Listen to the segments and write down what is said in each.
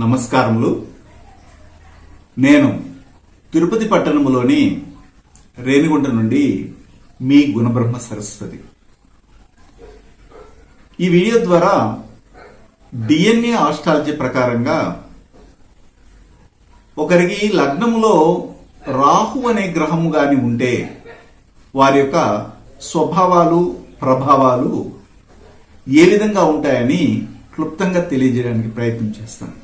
నమస్కారములు. నేను తిరుపతి పట్టణములోని రేణిగుంట నుండి మీ గుణబ్రహ్మ సరస్వతి. ఈ వీడియో ద్వారా డిఎన్ఏ ఆస్ట్రాలజీ ప్రకారంగా ఒకరికి లగ్నములో రాహు అనే గ్రహము గాని ఉంటే వారి యొక్క స్వభావాలు ప్రభావాలు ఏ విధంగా ఉంటాయని క్లుప్తంగా తెలియజేయడానికి ప్రయత్నం చేస్తాను.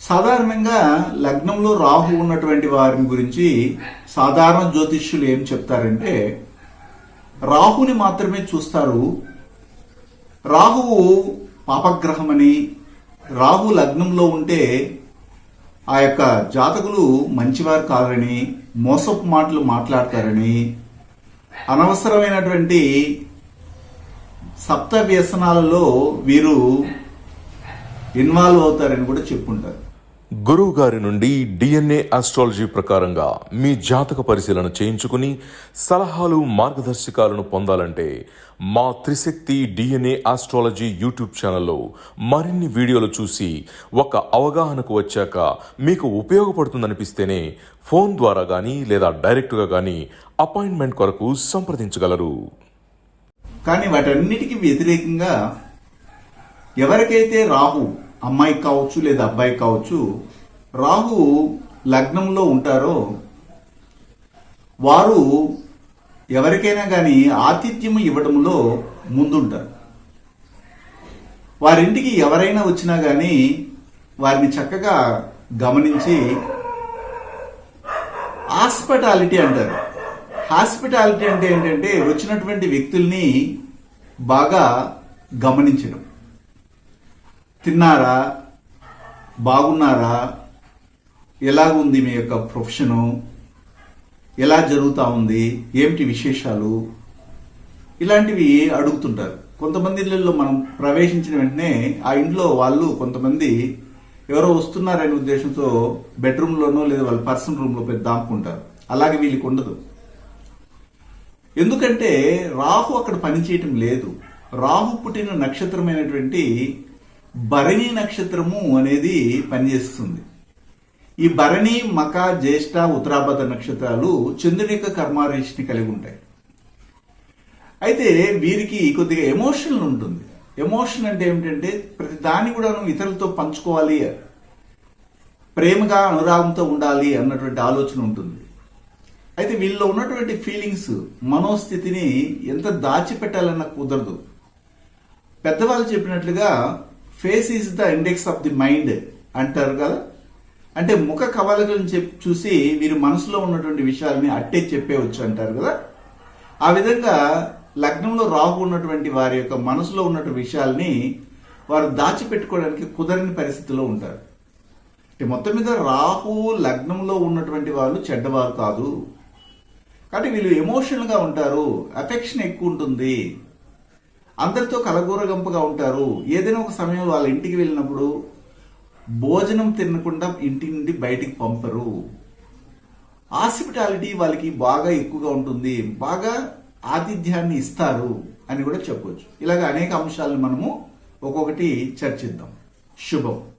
సాధారణంగా లగ్నంలో రాహు ఉన్నటువంటి వారిని గురించి సాధారణ జ్యోతిష్యులు ఏం చెప్తారంటే రాహుని మాత్రమే చూస్తారు. రాహువు పాపగ్రహమని రాహు లగ్నంలో ఉంటే ఆ యొక్క జాతకులు మంచివారు కాదని మోసపు మాటలు మాట్లాడతారని అనవసరమైనటువంటి సప్త వ్యసనాలలో వీరు ఇన్వాల్వ్ అవుతారని కూడా చెప్పుంటారు. గురువు గారి నుండి డిఎన్ఏ ఆస్ట్రాలజీ ప్రకారంగా మీ జాతక పరిశీలన చేయించుకుని సలహాలు మార్గదర్శకాలను పొందాలంటే మా త్రిశక్తి డిఎన్ఏ ఆస్ట్రాలజీ యూట్యూబ్ ఛానల్లో మరిన్ని వీడియోలు చూసి ఒక అవగాహనకు వచ్చాక మీకు ఉపయోగపడుతుందనిపిస్తేనే ఫోన్ ద్వారా కానీ లేదా డైరెక్ట్గా కానీ అపాయింట్మెంట్ కొరకు సంప్రదించగలరు. కానీ వాటన్నిటికీ వ్యతిరేకంగా ఎవరికైతే రాహు అమ్మాయికి కావచ్చు లేదా అబ్బాయి కావచ్చు రాహు లగ్నంలో ఉంటారో వారు ఎవరికైనా కానీ ఆతిథ్యం ఇవ్వడంలో ముందుంటారు. వారింటికి ఎవరైనా వచ్చినా కానీ వారిని చక్కగా గమనించి హాస్పిటాలిటీ అంటారు. హాస్పిటాలిటీ అంటే ఏంటంటే వచ్చినటువంటి వ్యక్తుల్ని బాగా గమనించడం. తిన్నారా? బాగున్నారా? ఎలాగుంది మీ యొక్క ప్రొఫెషను? ఎలా జరుగుతూ ఉంది? ఏమిటి విశేషాలు? ఇలాంటివి అడుగుతుంటారు. కొంతమంది ఇళ్ళల్లో మనం ప్రవేశించిన వెంటనే ఆ ఇంట్లో వాళ్ళు కొంతమంది ఎవరో వస్తున్నారనే ఉద్దేశంతో బెడ్రూమ్లోనో లేదా వాళ్ళ పర్సనల్ రూమ్లో పెద్ద దాముకుంటారు అలాగే వీళ్ళకి ఉండదు. ఎందుకంటే రాహు అక్కడ పనిచేయటం లేదు. రాహు పుట్టిన నక్షత్రమైనటువంటి భరణి నక్షత్రము అనేది పనిచేస్తుంది. ఈ భరణి మక జ్యేష్ఠ ఉత్తరాభద్ర నక్షత్రాలు చంద్రుని యొక్క కర్మారేషిని కలిగి ఉంటాయి. అయితే వీరికి కొద్దిగా ఎమోషన్ ఉంటుంది. ఎమోషన్ అంటే ఏమిటంటే ప్రతి దాన్ని కూడా ఇతరులతో పంచుకోవాలి. ప్రేమగా అనురాగంతో ఉండాలి అన్నటువంటి ఆలోచన ఉంటుంది. అయితే వీళ్ళలో ఉన్నటువంటి ఫీలింగ్స్ మనోస్థితిని ఎంత దాచిపెట్టాలన్న కుదరదు. పెద్దవాళ్ళు చెప్పినట్లుగా face is the index of the mind అంటారు కదా? అంటే ముఖ కవలకలను చెప్పి చూసి మీరు మనసులో ఉన్నటువంటి విషయాలని అట్టే చెప్పేవచ్చు అంటారు కదా? ఆ విధంగా లగ్నంలో రాహు ఉన్నటువంటి వారి యొక్క మనసులో ఉన్నటువంటి విషయాల్ని వారు దాచిపెట్టుకోవడానికి కుదరని పరిస్థితిలో ఉంటారు. అంటే మొత్తం మీద రాహు లగ్నంలో ఉన్నటువంటి వాళ్ళు చెడ్డవారు కాదు. కాబట్టి వీళ్ళు ఎమోషనల్గా ఉంటారు అఫెక్షన్ ఎక్కువ ఉంటుంది. అందరితో కలగూరగంపగా ఉంటారు. ఏదైనా ఒక సమయం వాళ్ళ ఇంటికి వెళ్ళినప్పుడు భోజనం తినకుండా ఇంటి నుండి బయటికి పంపరు. హాస్పిటాలిటీ వాళ్ళకి బాగా ఎక్కువగా ఉంటుంది. బాగా ఆతిథ్యాన్ని ఇస్తారు అని కూడా చెప్పవచ్చు ఇలాగ అనేక అంశాలను మనము ఒక్కొక్కటి చర్చిద్దాం. శుభం.